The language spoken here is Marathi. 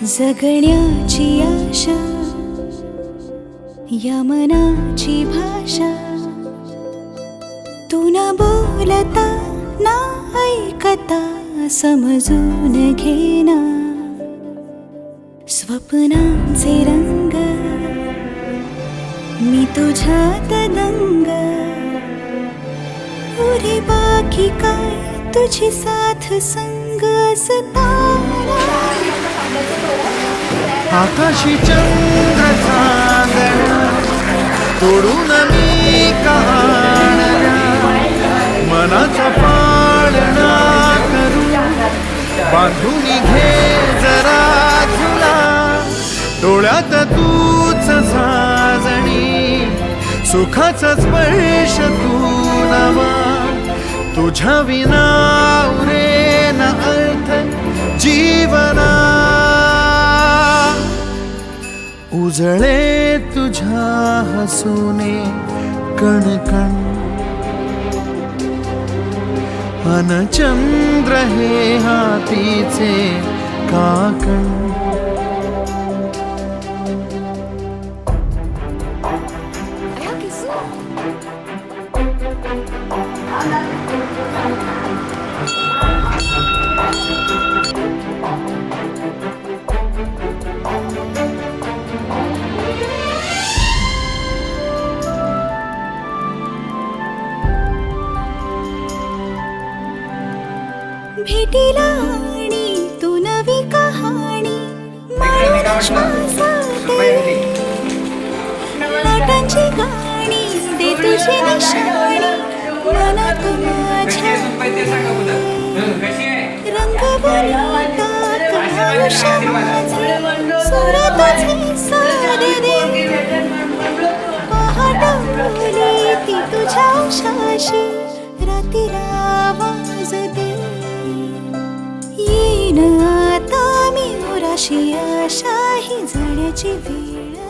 जगण्याची आशा या मनाची भाषा. तू न बोलता ना ऐकता समजून घेना स्वप्नांचे रंग मी तुझ्यात दंग. उरे बाकी काय तुझी साथ संग सता आकाशी चंद्र चांदण्या तोडून मी कहाणल्या मनाचा पाळणा करू बांधून घे जरा झुला. डोळ्यात तूच साजणी सुखाचा स्पर्श तू नवा. तुझ्या विना जळे तुझ्या हसूने कणकण अनचंद्र हे हातीचे काकण. भेटीला आणि तू नवी कहाणी लाटांची गाणी दे तुझी निशाणी मनात माझ्या रंग बनवता आयुष्य माझे सुर तुझे सारे दे. पहाट फुले ती तुझ्या उशाशी रातीला आवाज आशाही जाण्याची वेळ.